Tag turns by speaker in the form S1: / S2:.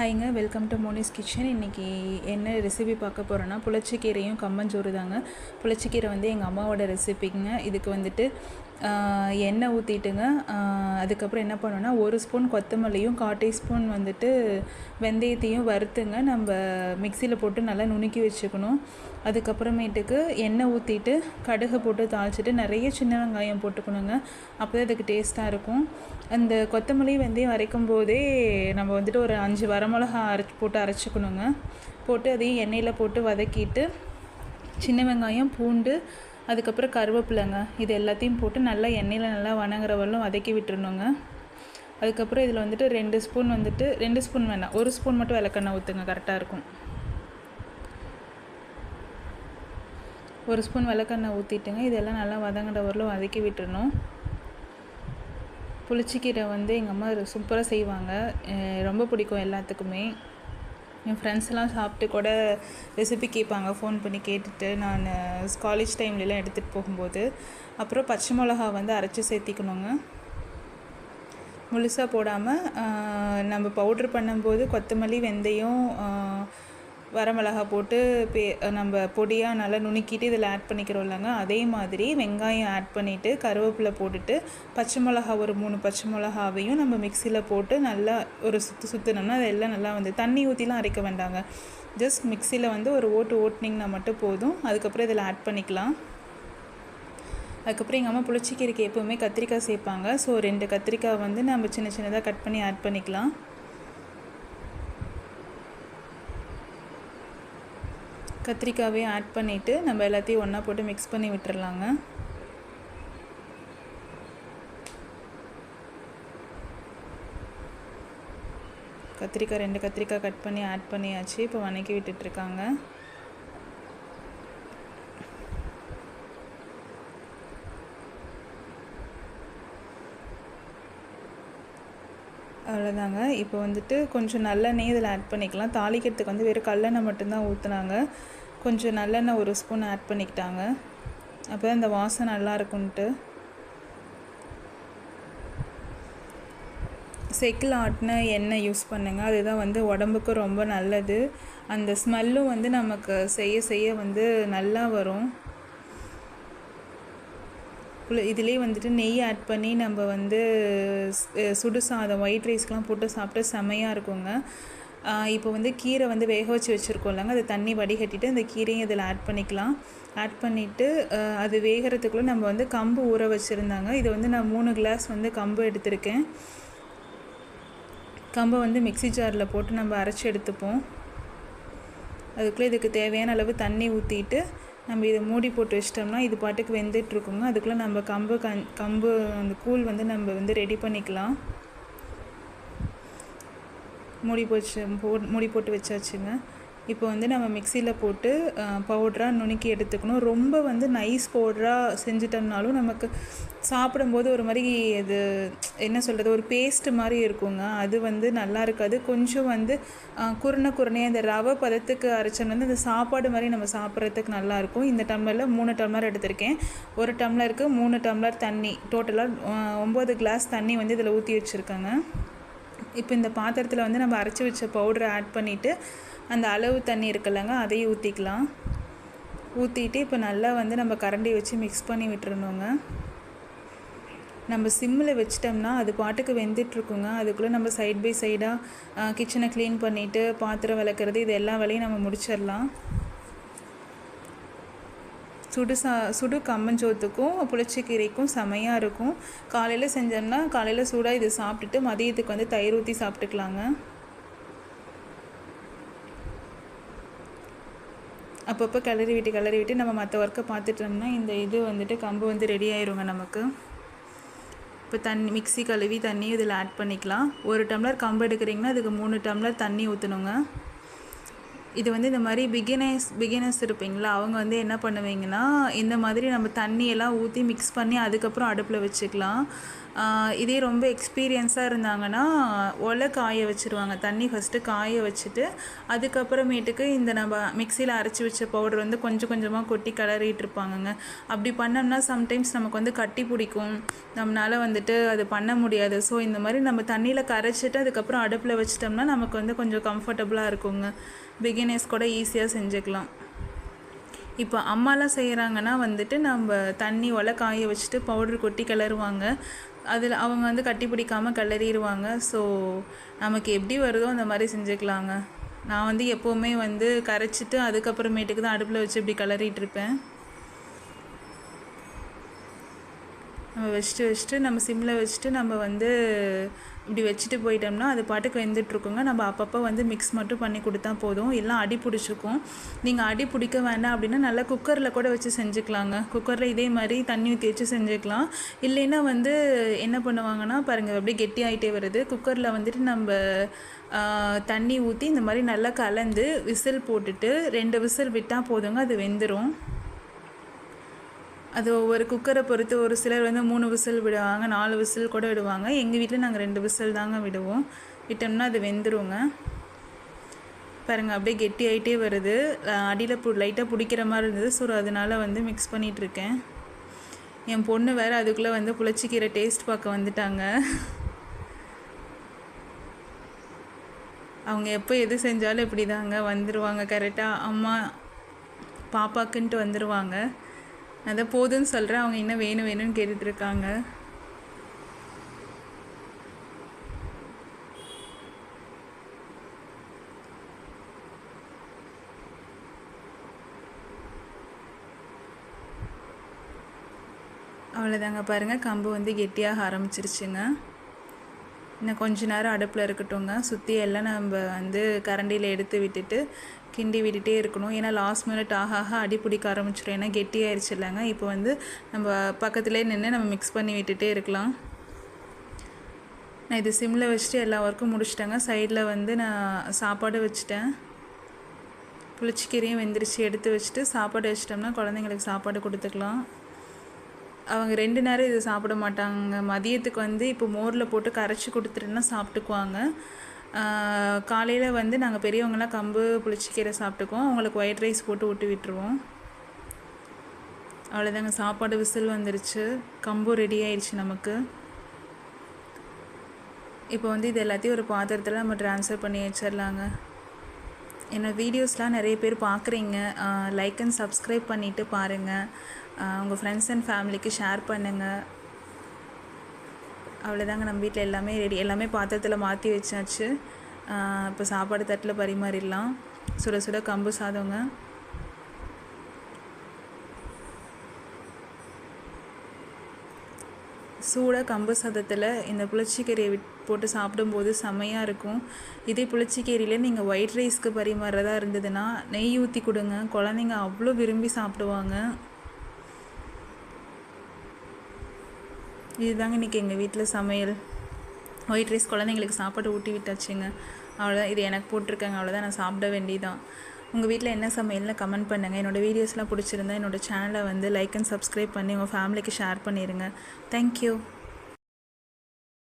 S1: ஹைங்க welcome to Moni's kitchen. இன்றைக்கி என்ன recipe பார்க்க போகிறோன்னா புளிச்சக்கீரையும் கம்மஞ்சோறு தாங்க. புளிச்சக்கீரை வந்து எங்கள் அம்மாவோட ரெசிபிங்க இதுக்கு வந்துட்டு எண்ணெய் ஊற்றிட்டுங்க அதுக்கப்புறம் என்ன பண்ணோன்னா ஒரு ஸ்பூன் கொத்தமல்லியும் கால் டீஸ்பூன் வந்துட்டு வெந்தயத்தையும் வறுத்துங்க. நம்ம மிக்சியில் போட்டு நல்லா நுணுக்கி வச்சுக்கணும். அதுக்கப்புறமேட்டுக்கு எண்ணெய் ஊற்றிட்டு கடுகு போட்டு தாளிச்சிட்டு நிறைய சின்ன வெங்காயம் போட்டுக்கணுங்க. அப்போ தான் அதுக்கு டேஸ்ட்டாக இருக்கும். அந்த கொத்தமல்லி வெந்தயம் அரைக்கும் போதே நம்ம வந்துட்டு ஒரு அஞ்சு வரமிளகா அரைச்சி போட்டு அரைச்சிக்கணுங்க. போட்டு அதையும் எண்ணெயில் போட்டு வதக்கிட்டு சின்ன வெங்காயம் பூண்டு அதுக்கப்புறம் கருவேப்பிலைங்க. இது எல்லாத்தையும் போட்டு நல்லா எண்ணெயில் நல்லா வணங்குற வரலும் வதக்கி விட்டுருணுங்க அதுக்கப்புறம் இதில் வந்துட்டு ரெண்டு ஸ்பூன் வந்துட்டு ரெண்டு ஸ்பூன் வேணாம். ஒரு ஸ்பூன் மட்டும் விளக்கெண்ணெய் ஊற்றுங்க கரெக்டாக இருக்கும். ஒரு ஸ்பூன் விளக்கெண்ணெய் ஊற்றிட்டுங்க இதெல்லாம் நல்லா வதங்கிற வரலும் வதக்கி விட்டுறணும். புளிச்சிக்கீரை வந்து எங்கள் அம்மா சூப்பராக செய்வாங்க. ரொம்ப பிடிக்கும் எல்லாத்துக்குமே. என் ஃப்ரெண்ட்ஸ்லாம் சாப்பிட்டு கூட ரெசிபி கேட்பாங்க. ஃபோன் பண்ணி கேட்டுட்டு நான் காலேஜ் டைம்லலாம் எடுத்துகிட்டு போகும்போது அப்புறம் பச்சை மிளகா வந்து அரைச்சி சேர்த்திக்கணுங்க. முழுசாக போடாமல் நம்ம பவுட்ரு பண்ணும்போது கொத்தமல்லி வெந்தயம் வரமிளகா போட்டு பே நம்ம பொடியாக நல்லா நுணுக்கிட்டு இதில் ஆட் பண்ணிக்கிறோம் இல்லைங்க அதே மாதிரி வெங்காயம் ஆட் பண்ணிவிட்டு கருவேப்பிலை போட்டுட்டு பச்சை மிளகா ஒரு மூணு பச்சை மிளகாவையும் நம்ம மிக்சியில் போட்டு நல்லா ஒரு சுற்று சுற்றினோம்னா அதெல்லாம் நல்லா வந்து தண்ணி ஊற்றிலாம் அரைக்க வேண்டாங்க. ஜஸ்ட் மிக்சியில் வந்து ஒரு ஓட்டு ஓட்டினிங்கன்னா மட்டும் போதும். அதுக்கப்புறம் இதில் ஆட் பண்ணிக்கலாம். அதுக்கப்புறம் எங்கள் அம்மா புளிச்சக்கீரைக்கு எப்போவுமே கத்திரிக்காய் சேர்ப்பாங்க. ஸோ ரெண்டு கத்திரிக்காய் வந்து நம்ம சின்ன சின்னதாக கட் பண்ணி ஆட் பண்ணிக்கலாம். கத்திரிக்காவையும் ஆட் பண்ணிவிட்டு நம்ம எல்லாத்தையும் ஒன்றா போட்டு மிக்ஸ் பண்ணி விட்டுறலாங்க. கத்திரிக்காய் ரெண்டு கத்திரிக்காய் கட் பண்ணி ஆட் பண்ணியாச்சு. இப்போ வணக்கி விட்டுட்ருக்காங்க. அவ்வளோதாங்க இப்போ வந்துட்டு கொஞ்சம் நல்லெண்ணெய் இதில் ஆட் பண்ணிக்கலாம். தாளிக்கிறதுக்கு வந்து வெறும் கல்லெண்ணெய் மட்டும்தான் ஊற்றுனாங்க கொஞ்சம் நல்லெண்ணெய் ஒரு ஸ்பூன் ஆட் பண்ணிக்கிட்டாங்க. அப்போ தான் இந்த வாசனை நல்லா இருக்கும்ன்ட்டு செக்கில் ஆட்டின எண்ணெய் யூஸ் பண்ணுங்கள் அதுதான் வந்து உடம்புக்கு ரொம்ப நல்லது. அந்த ஸ்மெல்லும் வந்து நமக்கு செய்ய செய்ய வந்து நல்லா வரும். இதுலேயே வந்துட்டு நெய் ஆட் பண்ணி நம்ம வந்து சுடு சாதம் ஒயிட் ரைஸ்க்கெலாம் போட்டு சாப்பிட்டா செமையாக இருக்குங்க. இப்போ வந்து கீரை வந்து வேக வச்சு வச்சுருக்கோம் இல்லைங்க. அது தண்ணி வடிகட்டிட்டு அந்த கீரையும் இதில் ஆட் பண்ணிக்கலாம். ஆட் பண்ணிவிட்டு அது வேகிறதுக்குள்ளே நம்ம வந்து கம்பு ஊற வச்சுருந்தாங்க. இது வந்து நான் மூணு கிளாஸ் வந்து கம்பு எடுத்திருக்கேன். கம்பை வந்து மிக்ஸி ஜாரில் போட்டு நம்ம அரைச்சி எடுத்துப்போம். அதுக்குள்ளே இதுக்கு தேவையான அளவு தண்ணி ஊற்றிட்டு நம்ம இதை மூடி போட்டு வச்சிட்டோம்னா இது பாட்டுக்கு வெந்துட்டுருக்குங்க. அதுக்குள்ளே நம்ம கம்பு கண் கம்பு அந்த கூழ் வந்து நம்ம வந்து ரெடி பண்ணிக்கலாம். மூடி போச்சு போ மூடி போட்டு வச்சாச்சுங்க. இப்போ வந்து நம்ம மிக்சியில் போட்டு பவுட்ராக நுணுக்கி எடுத்துக்கணும். ரொம்ப வந்து நைஸ் பவுட்ராக செஞ்சுட்டோம்னாலும் நமக்கு சாப்பிடும்போது ஒரு மாதிரி இது என்ன சொல்கிறது ஒரு பேஸ்ட் மாதிரி இருக்குங்க. அது வந்து நல்லா இருக்காது. கொஞ்சம் வந்து அஹ், குருணை குருணையாக இந்த ரவை பதத்துக்கு அரைச்சோம்னா வந்து அந்த சாப்பாடு மாதிரி நம்ம சாப்பிட்றதுக்கு நல்லாயிருக்கும் இந்த டம்ளரில் மூணு டம்ளர் எடுத்திருக்கேன். ஒரு டம்ளருக்கு மூணு டம்ளர் தண்ணி. டோட்டலாக ஒம்பது கிளாஸ் தண்ணி வந்து இதில் ஊற்றி வச்சுருக்கேங்க. இப்போ இந்த பாத்திரத்தில் வந்து நம்ம அரைச்சி வச்ச பவுடரை ஆட் பண்ணிவிட்டு அந்த அளவு தண்ணி இருக்குல்லங்க அதையும் ஊற்றிக்கலாம் ஊற்றிட்டு இப்போ நல்லா வந்து நம்ம கரண்டி வச்சு மிக்ஸ் பண்ணி விட்டுருணுங்க நம்ம சிம்மில் வச்சிட்டோம்னா அது பாட்டுக்கு வெந்துட்டுருக்குங்க. அதுக்குள்ளே நம்ம சைட் பை சைடாக கிச்சனை க்ளீன் பண்ணிவிட்டு பாத்திரம் விளக்குறது இது எல்லா வேலையும் நம்ம முடிச்சிடலாம். சுடு சா சுடு கம்மஞ்சோத்துக்கும் புளிச்சக்கீரைக்கும் செமையாக இருக்கும். காலையில் செஞ்சோம்னா காலையில் சூடாக இது சாப்பிட்டுட்டு மதியத்துக்கு வந்து தயிர் ஊற்றி சாப்பிட்டுக்கலாங்க. அப்பப்போ கிளறி விட்டு கிளறி விட்டு நம்ம மற்ற ஒர்க்கை பார்த்துட்டோம்னா இந்த இது வந்துட்டு கம்பு வந்து ரெடி ஆயிருங்க நமக்கு. இப்போ தண்ணி மிக்ஸி கழுவி தண்ணி இதில் ஆட் பண்ணிக்கலாம். ஒரு டம்ளர் கம்பு எடுக்கிறீங்கன்னா அதுக்கு மூணு டம்ளர் தண்ணி ஊற்றணுங்க இது வந்து இந்த மாதிரி பிகினர்ஸ் பிகினர்ஸ் இருப்பீங்களா? அவங்க வந்து என்ன பண்ணுவீங்கன்னா இந்த மாதிரி நம்ம தண்ணியெல்லாம் ஊற்றி மிக்ஸ் பண்ணி அதுக்கப்புறம் அடுப்பில் வச்சுக்கலாம். இதே ரொம்ப எக்ஸ்பீரியன்ஸாக இருந்தாங்கன்னா ஒலை காய வச்சுருவாங்க. தண்ணி ஃபஸ்ட்டு காய வச்சுட்டு அதுக்கப்புறமேட்டுக்கு இந்த நம்ம மிக்சியில் அரைச்சி வச்ச பவுடர் வந்து கொஞ்சம் கொஞ்சமாக கொட்டி கிளறிட்டு இருப்பாங்கங்க. அப்படி பண்ணோம்னா சம்டைம்ஸ் நமக்கு வந்து கட்டி பிடிக்கும். நம்மளால் வந்துட்டு அது பண்ண முடியாது. ஸோ இந்த மாதிரி நம்ம தண்ணியில் கரைச்சிட்டு அதுக்கப்புறம் அடுப்பில் வச்சிட்டோம்னா நமக்கு வந்து கொஞ்சம் கம்ஃபர்டபுளாக இருக்குங்க. பிகினர்ஸ் கூட ஈஸியாக செஞ்சுக்கலாம். இப்போ அம்மாலாம் செய்கிறாங்கன்னா வந்துட்டு நம்ம தண்ணி ஒலை காய வச்சுட்டு பவுடர் கொட்டி கிளறுவாங்க. அதில் அவங்க வந்து கட்டி பிடிக்காமல் கிளறிடுவாங்க ஸோ நமக்கு எப்படி வருதோ அந்த மாதிரி செஞ்சுக்கலாங்க. நான் வந்து எப்போவுமே வந்து கரைச்சிட்டு அதுக்கப்புறமேட்டுக்கு தான் அடுப்பில் வச்சு இப்படி கிளறிட்டு இருப்பேன். நம்ம வச்சுட்டு வச்சுட்டு நம்ம சிம்மில் வச்சுட்டு நம்ம வந்து இப்படி வச்சுட்டு போயிட்டோம்னா அது பாட்டுக்கு வெந்துட்டுருக்குங்க. நம்ம அப்பப்போ வந்து மிக்ஸ் மட்டும் பண்ணி கொடுத்தா போதும். எல்லாம் அடி பிடிச்சிக்கும் நீங்கள் அடி பிடிக்க வேண்டாம் அப்படின்னா நல்லா குக்கரில் கூட வச்சு செஞ்சுக்கலாங்க. குக்கரில் இதே மாதிரி தண்ணி ஊற்றி வச்சு செஞ்சுக்கலாம். இல்லைன்னா வந்து என்ன பண்ணுவாங்கன்னா பாருங்கள் அப்படியே கெட்டி ஆகிட்டே வருது. குக்கரில் வந்துட்டு நம்ம தண்ணி ஊற்றி இந்த மாதிரி நல்லா கலந்து விசில் போட்டுட்டு ரெண்டு விசில் விட்டால் போதுங்க அது வெந்துடும் அது ஒவ்வொரு குக்கரை பொறுத்து ஒரு சிலர் வந்து மூணு விசில் விடுவாங்க நாலு விசில் கூட விடுவாங்க. எங்கள் வீட்டில் நாங்கள் ரெண்டு விசில் தாங்க விடுவோம். விட்டோம்னா அது வெந்துருங்க. பாருங்கள் அப்படியே கெட்டி ஆகிட்டே வருது. அடியில் பு லைட்டாக பிடிக்கிற மாதிரி இருந்தது. ஸோ அதனால வந்து மிக்ஸ் பண்ணிகிட்ருக்கேன் என் பொண்ணு வேறு அதுக்குள்ளே வந்து புளிச்சிக்கீரை டேஸ்ட் பார்க்க வந்துட்டாங்க. அவங்க எப்போ எது செஞ்சாலும் இப்படி தாங்க வந்துடுவாங்க கரெக்டாக அம்மா பாப்பாக்குன்ட்டு வந்துடுவாங்க அதை போதும்னு சொல்கிறேன் அவங்க இன்னும் வேணும் வேணும்னு கேட்டுட்டு இருக்காங்க அவ்வளோதாங்க பாருங்கள் கம்பு வந்து கெட்டியாக ஆரம்பிச்சிருச்சுங்க. இன்னும் கொஞ்ச நேரம் அடுப்பில் இருக்கட்டுங்க சுற்றி எல்லாம் நம்ம வந்து கரண்டியில் எடுத்து விட்டுட்டு கிண்டி விட்டுட்டே இருக்கணும். ஏன்னா லாஸ்ட் மினிட் ஆக ஆக அடி பிடிக்க ஆரம்பிச்சிடும். ஏன்னா கெட்டியாயிருச்சு இல்லைங்க. இப்போ வந்து நம்ம பக்கத்துலேயே நின்று நம்ம மிக்ஸ் பண்ணி விட்டுட்டே இருக்கலாம். நான் இது சிம்மில் வச்சுட்டு எல்லா ஒர்க்கும் முடிச்சிட்டேங்க. சைடில் வந்து நான் சாப்பாடு வச்சுட்டேன். புளிச்சிக்கீரையும் வெந்திரிச்சு. எடுத்து வச்சுட்டு சாப்பாடு வச்சிட்டோம்னா குழந்தைங்களுக்கு சாப்பாடு கொடுத்துக்கலாம். அவங்க ரெண்டு நேரம் இதை சாப்பிட மாட்டாங்க. மதியத்துக்கு வந்து இப்போ மோரில் போட்டு கரைச்சி கொடுத்துட்டுன்னா சாப்பிட்டுக்குவாங்க. காலையில் வந்து நாங்கள் பெரியவங்களாம் கம்பு புளிச்சிக்கீரை சாப்பிட்டுக்குவோம். அவங்களுக்கு ஒயிட் ரைஸ் போட்டு விட்டு விட்டுருவோம். அவ்வளோதாங்க சாப்பாடு விசில் வந்துருச்சு. கம்பு ரெடி ஆயிடுச்சு நமக்கு. இப்போ வந்து இது எல்லாத்தையும் ஒரு பாத்திரத்தில் நம்ம ட்ரான்ஸ்ஃபர் பண்ணி வச்சிடலாங்க என்னோடய வீடியோஸ்லாம் நிறைய பேர் பார்க்குறீங்க. லைக் அண்ட் சப்ஸ்கிரைப் பண்ணிவிட்டு பாருங்கள் உங்கள் ஃப்ரெண்ட்ஸ் அண்ட் ஃபேமிலிக்கு ஷேர் பண்ணுங்கள் அவ்வளோதாங்க நம்ம வீட்டில் எல்லாமே ரெடி எல்லாமே பாத்திரத்தில் மாற்றி வச்சாச்சு. இப்போ சாப்பாடு தட்டில் பரிமாறிடலாம். சுட சுட கம்பு சாதங்க. சூடாக கம்பு சாதத்தில் இந்த புளிச்சிக்கீரையை விட் போட்டு சாப்பிடும்போது செம்மையாக இருக்கும். இதே புளிச்சிக்கீரையில் நீங்கள் ஒயிட் ரைஸ்க்கு பரிமாறுறதா இருந்ததுன்னா நெய் ஊற்றி கொடுங்க. குழந்தைங்க அவ்வளோ விரும்பி சாப்பிடுவாங்க. இதுதாங்க இன்றைக்கி எங்கள் வீட்டில் சமையல். ஒயிட் ரைஸ் குழந்தைங்களுக்கு சாப்பாடு ஊட்டி விட்டாச்சுங்க. அவ்வளோதான் இது எனக்கு போட்டிருக்காங்க. அவ்வளோதான் நான் சாப்பிட வேண்டியதான் உங்கள் வீட்டில் என்ன சமையல்னு கமெண்ட் பண்ணுங்கள் என்னோடய வீடியோஸ்லாம் பிடிச்சிருந்தா என்னோடய சேனலை வந்து லைக் அண்ட் சப்ஸ்கிரைப் பண்ணி உங்கள் ஃபேமிலிக்கு ஷேர் பண்ணிடுங்க தேங்க்யூ